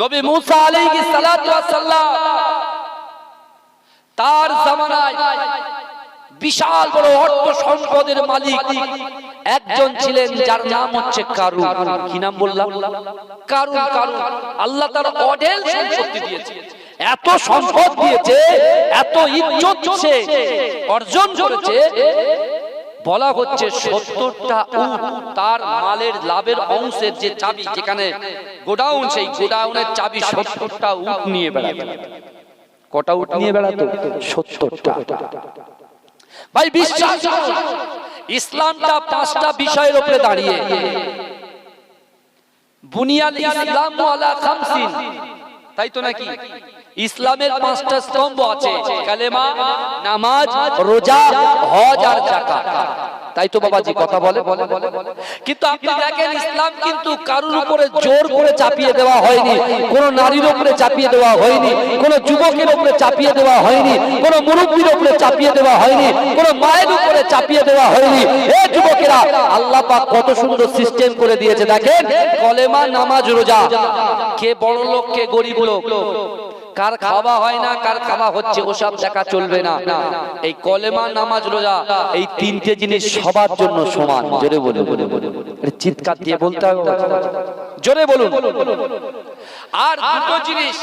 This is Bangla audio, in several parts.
নবী মুসা ওয়াস সালাম তার জামানায় বিশাল বড় অর্থ সম্পদের মালিক। একজন ছিলেন যার নাম হচ্ছে কারুন। কি নাম বললাম? কারুন কারুন। আল্লাহ তার অঢেল সম্পত্তি দিয়েছে। এত সম্পদ দিয়েছে, এত ইজ্জত অর্জন করেছে। বলা হচ্ছে সত্তরটা উট তার মালের লাভের অংশের যে চাবি যেখানে গোডাউন, সেই গোডাউনের চাবি সত্তরটা উট নিয়ে বেড়াতো কটা উট নিয়ে বেড়াতো? সত্তরটা। ভাই, বিশ্বাস ইসলামটা পাঁচটা বিষয়ের উপরে দাঁড়িয়ে। বুনিয়াল ইসলাম আলা খামসিন। তাই তো নাকি? ইসলামের পাঁচটা স্তম্ভ আছে কালেমা নামাজ রোজা হজ আর যাকাত। তাই তো বাবাজি কথা বলে বলে বলে বলে। কিন্তু আপনি দেখেন ইসলাম কিন্তু কারুর উপরে জোর করে চাপিয়ে দেওয়া হয়নি কোন নারীর উপরে চাপিয়ে দেওয়া হয়নি কোন যুবকের উপরে চাপিয়ে দেওয়া হয়নি কোন মুরব্বীর উপরে চাপিয়ে দেওয়া হয়নি কোন মায়ের উপরে চাপিয়ে দেওয়া হয়নি। এ যুবকেরা আল্লাহ পাক কত সুন্দর সিস্টেম করে দিয়েছে দেখেন কলেমা নামাজ রোজা। কে বড় লোক কে গরিব লোক। কার খাওয়া হয় না, কার খাওয়া হচ্ছে, ওসব দেখা চলবে না। এই কলেমা, নামাজ, রোজা, এই তিনটে জিনিস সবার জন্য সমান। জোরে বলে বলে চিৎকার দিয়ে বলতে হবে। জোরে বলুন। আর দুটো জিনিস,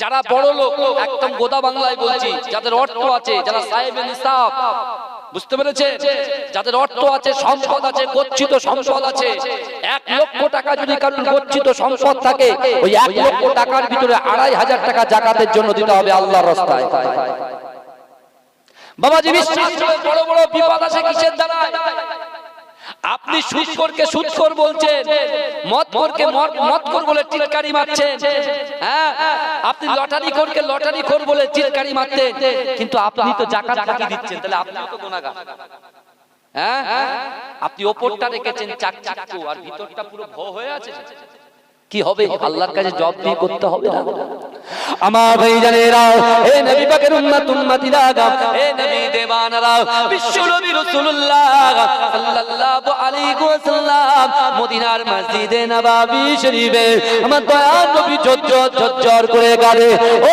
যারা বড় লোক একদম গোদা বাংলায় বলছি, যাদের অর্থ আছে, যারা সাহেব নিসাব বুঝতে পেরেছে যাদের অর্থ আছে, সম্পদ আছে, গচ্ছিত সম্পদ আছে, এক লক্ষ টাকা যদি কারণ গচ্ছিত সম্পদ থাকে, ওই এক লক্ষ টাকার ভিতরে আড়াই হাজার টাকা জাকাতের জন্য দিতে হবে আল্লাহর রাস্তায়। বাবাজি বিশ্বাস বড় বড় বিপদ আছে কিসের দ্বারা আপনি সুৎখোরকে কর বলছেন, মদখোরকে মদ- মদখোর বলে টিটকারি মারছেন। হ্যাঁ আপনি লটারি করকে লটারি কর বলে টিটকারি মারতেন, কিন্তু আপনি তো জাকাত ফাঁকি দিচ্ছেন, তাহলে আপনি তো গুনাহগার। হ্যাঁ আপনি ওপরটা রেখেছেন চাক চাকু আর ভিতরটা পুরো ভ হয়ে আছে। কি হবে? আল্লাহর কাছে জব দিয়ে করতে হবে না। আমার ভাই জানেরা হে নবী পাকের উম্মত উম্মতিরা হে নবী দেবানারা বিশ্ব নবী রাসূলুল্লাহ সাল্লাল্লাহু আলাইহি ওয়াসাল্লাম মদিনার মসজিদে নববী শরীফে আমার দয়ার নবী ঝরঝর ঝরঝর করে গারে ও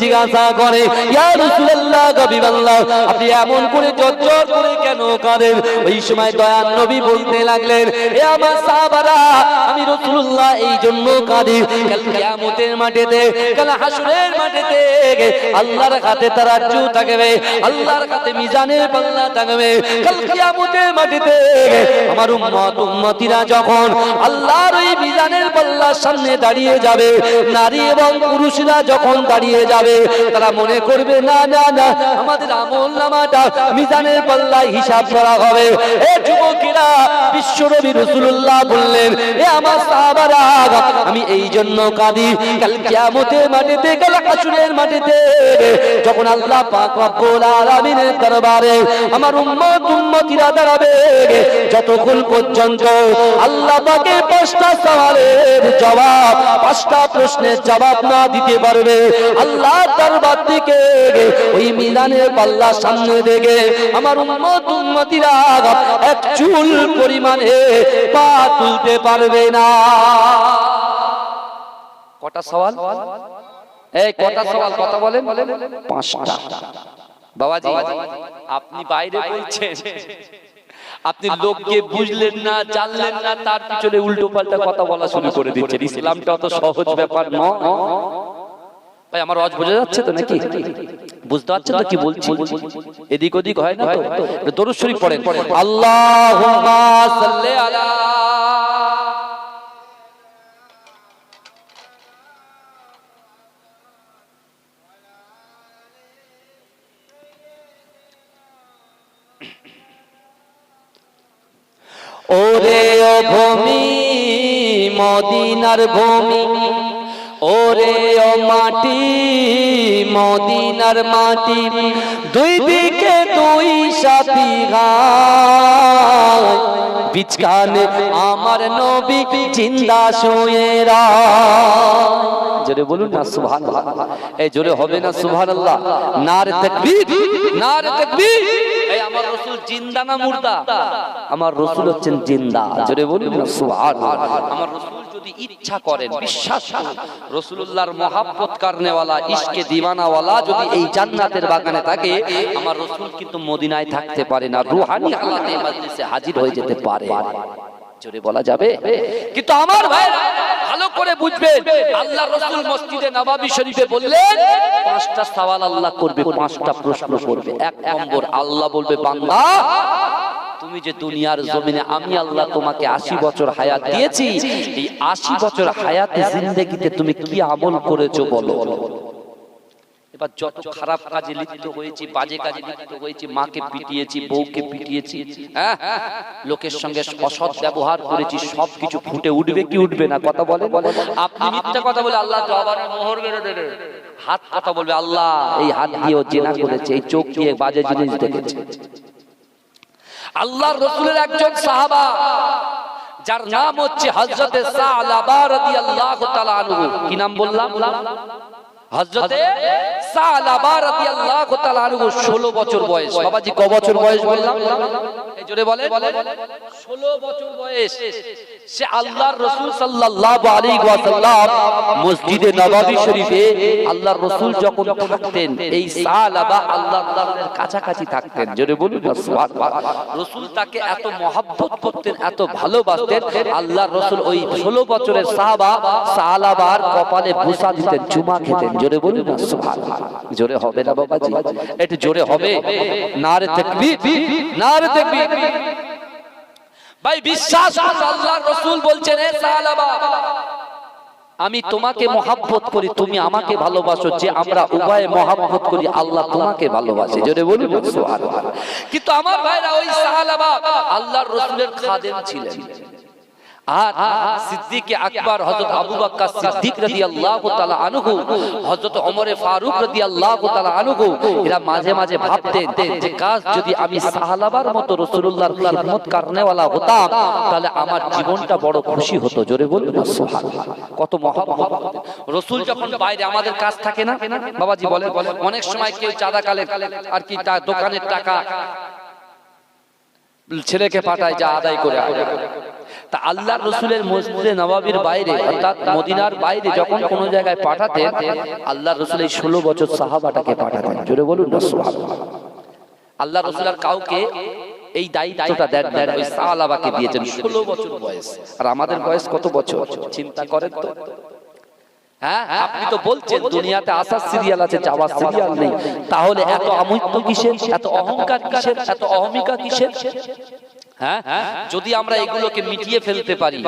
জিজ্ঞাসা করে, ইয়া রাসূলুল্লাহ হাবিবাল্লাহ আপনি এমন করে জজ্জর করে কেন করেন? ওই সময় দয়ার নবী বলতে লাগলেন, এ আমার সাহাবারা জন্য কাঁদি। কাল কিয়ামতের মাঠেতে, কাল হাসরের মাঠেতে আল্লাহর হাতে তারাজ্জু থাকবে, আল্লাহর হাতে মিজানের পাল্লা থাকবে। কাল কিয়ামতের মাঠেতে আমার উম্মত, উম্মতিরা যখন আল্লাহর ওই মিজানের পাল্লার সামনে দাঁড়িয়ে যাবে, নারী এবং পুরুষরা যখন দাঁড়িয়ে যাবে, তারা মনে করবে, না না না, আমাদের আমল নামাটা মিজানের পাল্লায় হিসাব করা হবে। এ যুবকেরা, বিশ্বনবী রাসূলুল্লাহ বললেন, এ আমার সাহাবারা আমি এই জন্য কাঁদি। কাল কিয়ামতের মাটিতে, কাল হাসরের মাটিতে। যখন আল্লাহ পাক রব্বুল আলামিনের দরবারে আমার উম্মত উম্মতিরা দাঁড়াবে যতক্ষণ পর্যন্ত আল্লাহ পাকে পাঁচটা সওয়ালের জবাব পাঁচটা প্রশ্নের জবাব না দিতে পারবে আল্লাহ দরবার থেকে ওই মিলানের পাল্লা সামনে দেখে আমার উম্মত উম্মতিরা এক চুল পরিমাণে পা তুলতে পারবে না। কটা সওয়াল? এই কটা সওয়াল কথা বলেন। পাঁচটা। বাবাজি। আপনি বাইরে বলছেন। আপনি লোককে বুঝলেন না, জানলেন না, তার পিছনে উল্টো পাল্টা কথা বলা শুরু করে দিচ্ছেন। ইসলামটা অত সহজ ব্যাপার ন ভাই, আমার আওয়াজ বোঝা যাচ্ছে তো নাকি? বুঝতে পারছেন তো কি বলছি? এদিক ওদিক হয় না তো? দরুদ শরীফ পড়েন। আল্লাহুম্মা সাল্লি আলা মদিনার ভূমি। ওরে ও মাটি মদিনার মাটি। দুই দিকে দুই সাথী বিচকানে আমার নবী জিন্দা শুয়েরা জোরে বলুন না, সুবহানাল্লাহ। এই জোরে হবে না, সুবহানাল্লাহ। নারে তাকবীর নারে তাকবীর। আমার রসুল জিন্দা না মুর্দা? আমার রসুল হচ্ছেন জিন্দা। জোরে বলুন না, সুবহানাল্লাহ। আমার রসুল যদি ইচ্ছা করেন বিশ্বাস রসুল্লাহর মহাব্বত কারণেওয়ালা ইশকে দিওয়ানাওয়ালা যদি এই জান্নাতের বাগানে থাকে আমার রসুল কিন্তু মদিনায় থাকতে পারে না। রুহানি হালাতে মাজলিসে হাজির হয়ে যেতে পারে। জোরে বলা যাবে? কিন্তু আমার ভাই ভালো করে বুঝবেন আল্লাহ রসুল মসজিদে নবাবী শরীফে বললেন পাঁচটা সওয়াল আল্লাহ করবে পাঁচটা প্রশ্ন করবে। এক নম্বর আল্লাহ বলবে বান্দা তুমি যে দুনিয়ার জমিনে আমি আল্লাহ তোমাকে আশি বছর হায়াত দিয়েছি, এই আশি বছর হায়াতে জিন্দগিতে তুমি কি আমল করেছ বলো? এবার যত খারাপ কাজে লিপ্ত হয়েছি, বাজে কাজে লিপ্ত হয়েছি, মাকে পিটিয়েছি, বউকে পিটিয়েছি হ্যাঁ? লোকের সঙ্গে অসৎ ব্যবহার করেছি, সবকিছু ফুটে উঠবে কি উঠবে না? কথা বলে আপনি কথা বলে আল্লাহ মোহর মেরে দেবে হাত কথা বলবে আল্লাহ, এই হাত দিয়ে ও জেনা করেছে, এই চোখ দিয়ে বাজে জিনিস দেখেছে। আল্লাহর রসুলের একজন সাহাবা, যার নাম হচ্ছে হজরতে কি নাম বললাম? আনহু 16 বছর বয়স। বাবাজি, ক বছর বয়স বললাম? বলে 16 বছর বয়স। সে আল্লাহর রাসূল সাল্লাল্লাহু আলাইহি ওয়াসাল্লাম মসজিদে নববী শরীফে আল্লাহর রাসূল যখন থাকতেন, এই সালাবা আল্লাহর রাসূলের কাছাকাছি থাকতেন। জোরে বলুন রাসূল তাকে এত মহব্বত করতেন, এত ভালোবাসতেন, আল্লাহর রাসূল ওই 16 বছরের সাহাবা সালাবার কপালে বুসা দিতেন, চুমা খেতেন। জোরে বলুন জোরে হবে না বাবাজি? একটু জোরে হবে। নারে তাকবীর নারে তাকবীর। ভাই, বিশ্বাস আল্লাহ রাসূল বলছেন আমি তোমাকে মহাব্বত করি, তুমি আমাকে ভালোবাসো, যে আমরা উভয়ে মহাব্বত করি, আল্লাহ তোমাকে ভালোবাসে। জোরে বলি কিন্তু আমার ভাইরা ওই সাহাবা আল্লাহর রাসূলের খাদেম ছিলেন। আর সিদ্দিকে আকবর, হযরত আবু বকর সিদ্দিক রাদিয়াল্লাহু তাআলা আনহু, হযরত ফারুক রাদিয়াল্লাহু তাআলা আনহু, এরা মাঝে মাঝে ভাবতেন যে কাজ যদি আমি মতো রাসূলুল্লাহর খিদমত করনেওয়ালা হতাম, তাহলে আমার জীবনটা বড় খুশি হতো। জোরে বলুন, সুবহানাল্লাহ। কত মহব্বত রাসূল যখন বাইরে আমাদের কাজ থাকে না, বাবাজি বলে অনেক সময় কেউ চাঁদা কালে আর কি দোকানের টাকা ছেলেকে পাঠায়, যা আদায় করে আয়। তা আল্লাহ রসুলের মসজিদে নবাবির বাইরে অর্থাৎ মদিনার বাইরে যখন কোনো জায়গায় পাঠাতেন আল্লাহ রসুল এই ষোলো বছর সাহাবাটাকে পাঠাতেন। জোরে বলুন। আল্লাহ রসুল আর কাউকে এই দায়িত্বটা দেন দেন ওই সাহাবাকে দিয়েছেন। ষোলো বছর বয়স। আর আমাদের বয়স কত বছর? চিন্তা করেন তো। হ্যাঁ আপনি তো বলছেন দুনিয়াতে আসার সিরিয়াল আছে যাওয়ার সিরিয়াল নেই। তাহলে এত আমৃত্য কিসের? এত অহংকার কিসের? এত অহমিকা কিসের? যদি আমরা এগুলোকে মিটিয়ে ফেলতে পারি,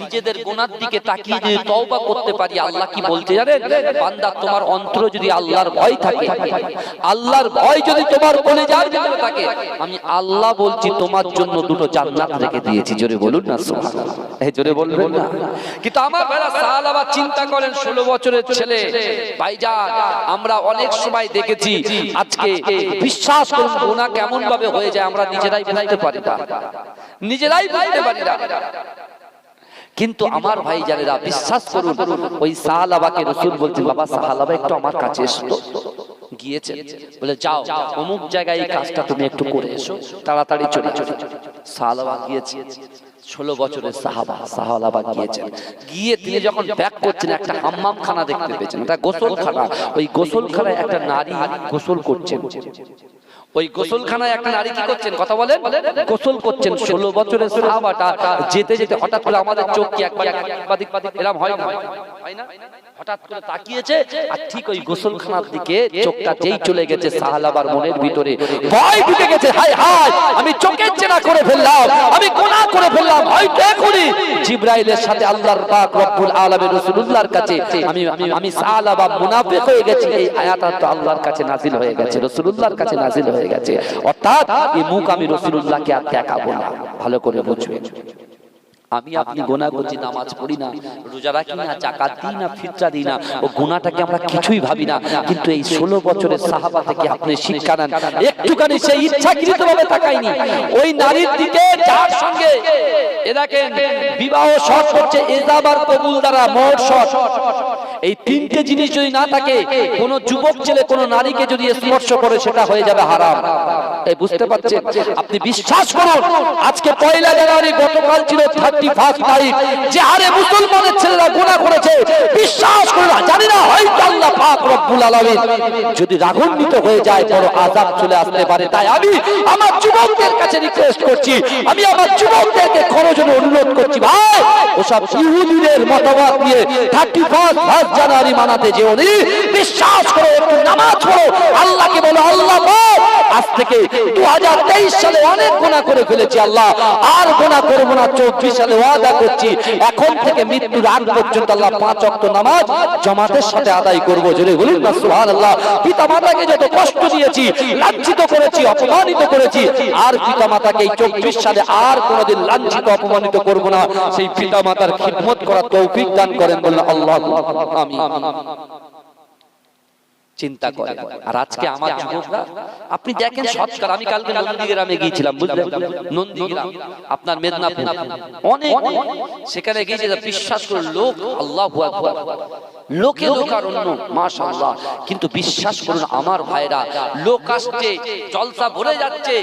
নিজেদের গুনার দিকে তাকিয়ে তওবা করতে পারি, আল্লাহ কি বলতে জানেন? বান্দা, তোমার অন্তর যদি আল্লাহর ভয় থাকে, আল্লাহর ভয় যদি তোমার বলে যার থাকে আমি আল্লাহ বলছি, তোমার জন্য দুটো জান্নাত রেখে দিয়েছি। জোরে বলুন না এই জোরে বলবেন না। কিন্তু আমার বেলা সাহাবা চিন্তা করেন 16 বছরের ছেলে, ভাইজান, আমরা অনেক সময় দেখেছি, আজকে বিশ্বাস করুন গুনাহ কেমন ভাবে হয়ে যায়, আমরা নিজেরাই বুঝতে পারি না। নিজেরাই বুঝতে পারি না। কিন্তু আমার ভাই জানেরা বিশ্বাস করুন, ওই সাহালাবাকে রসুল বলছেন, বাবা, সাহালাবা একটু আমার কাছে এসো গিয়েছে বলে, যাও, অমুক জায়গায় এই কাজটা তুমি একটু করে এসো, তাড়াতাড়ি চলে চলে। সাহালাবা গিয়েছে। ষোলো বছরের সাহাবা, সাহালাবা গিয়েছেন। গিয়ে তিনি যখন ব্যাক করছেন, একটা হাম্মাম খানা দেখতে পেয়েছেন। একটা গোসলখানা। ওই গোসলখানায় একটা নারী গোসল করছেন। ওই গোসলখানায় একটা নারী কি করছেন? কথা বলেন। গোসল করছেন। ষোলো বছরের সাহাবাটা যেতে যেতে হঠাৎ করে আমাদের চোখ কি এরম হয় না? হঠাৎ করে তাকিয়েছে আর ঠিক ওই গোসলখানার দিকে চোখটা যেই চলে গেছে মনের ভিতরে। ভয় ঢুকে গেছে। হাই হাই আমি চোখের চেনা করে ফেললাম। আমি গোনা করে ফেললাম। জিব্রাইলের সাথে আল্লাহর পাক রব্বুল আলামিন রাসূলুল্লাহর কাছে আমি আমি সাহালাবা মুনাফিক হয়ে গেছি। এই আয়াতটা আল্লাহর কাছে নাজিল হয়ে গেছে। রাসূলুল্লাহর কাছে নাজিল হয়ে গেছে। অর্থাৎ এই মুখ আমি রসুল্লাহকে আর দেখাবো না। ভালো করে বুঝবেন আমি আপনি গোনা করছি, নামাজ পড়ি না, রোজা রাখি না, জাকাত দিই না ফিতরা দিই না, ও গুনাহটাকে আমরা কিছুই ভাবি না। কিন্তু এই ষোলো বছরের সাহাবা থেকে আপনি শিক্ষা নেন, একটুখানি সেই ইচ্ছাকৃত ভাবে তাকাইনি ওই নারীর দিকে যার সঙ্গে এ দেখেন, বিবাহ হচ্ছে এজাবার কবুল দ্বারা এই তিনটে জিনিস যদি না থাকে, কোন যুবক ছেলে, কোন নারীকে যদি স্পর্শ করে, সেটা হয়ে যাবে হারাম। এই বুঝতে পারছেন? আপনি বিশ্বাস করুন, আজকে পয়লা জানুয়ারি গতকাল ছিল ফার্স্ট তারিখ যে হারে মুসলমানের ছেলেরা গুণা করেছে, বিশ্বাস করুন জানি না, হয়তো আল্লাহ পাক রব্বুল আলামিন যদি রাগান্বিত হয়ে যায়, বড় আযাব চলে আসতে পারে। তাই আমি আমার যুবকদের কাছে রিকোয়েস্ট করছি, আমি আমার যুবকদেরকে খরচনে অনুরোধ করছি, ভাই, ওসব ইহুদিদের মতবাদ নিয়ে থার্টি ফার্স্ট ফার্স্ট জানুয়ারি মানাতে যেও নি। বিশ্বাস করো, একটু নামাজ পড়ো, আল্লাহকে বলো, আল্লাহ আজ থেকে দুহাজার তেইশ সালে অনেক গোনা করে ফেলেছি আল্লাহ। আর গোনা করব না চৌত্রিশ সালে ওয়াদা করছি। এখন থেকে মৃত্যুর আগ পর্যন্ত আল্লাহ পাঁচ অক্ট নামাজ জমাতের সাথে আদায় করব। জোরে বলুন না সুহান আল্লাহ পিতা মাতাকে যত কষ্ট দিয়েছি, লাঞ্ছিত করেছি, অপমানিত করেছি, আর পিতা মাতাকে এই চৌত্রিশ সালে আর কোনোদিন লাঞ্ছিত, অপমানিত করব না। সেই পিতা মাতার খিদমত করার তৌফিক দান করেন বললেন আল্লাহ আমি চিন্তা করে। আর আজকে আমার যুবকরা আপনি দেখেন সৎকার। আমি কালকে নন্দীগ্রামে গিয়েছিলাম বুঝলেন? নন্দীগ্রাম আপনার মেদিনীপুর। অনেক সেখানে গিয়েছে বিশ্বাস করে লোক আল্লাহ লোকে লোক আর অন্য মাশাআল্লাহ। কিন্তু বিশ্বাস করুন আমার ভাইরা লোক আসছে জলসা ভরে যাচ্ছে।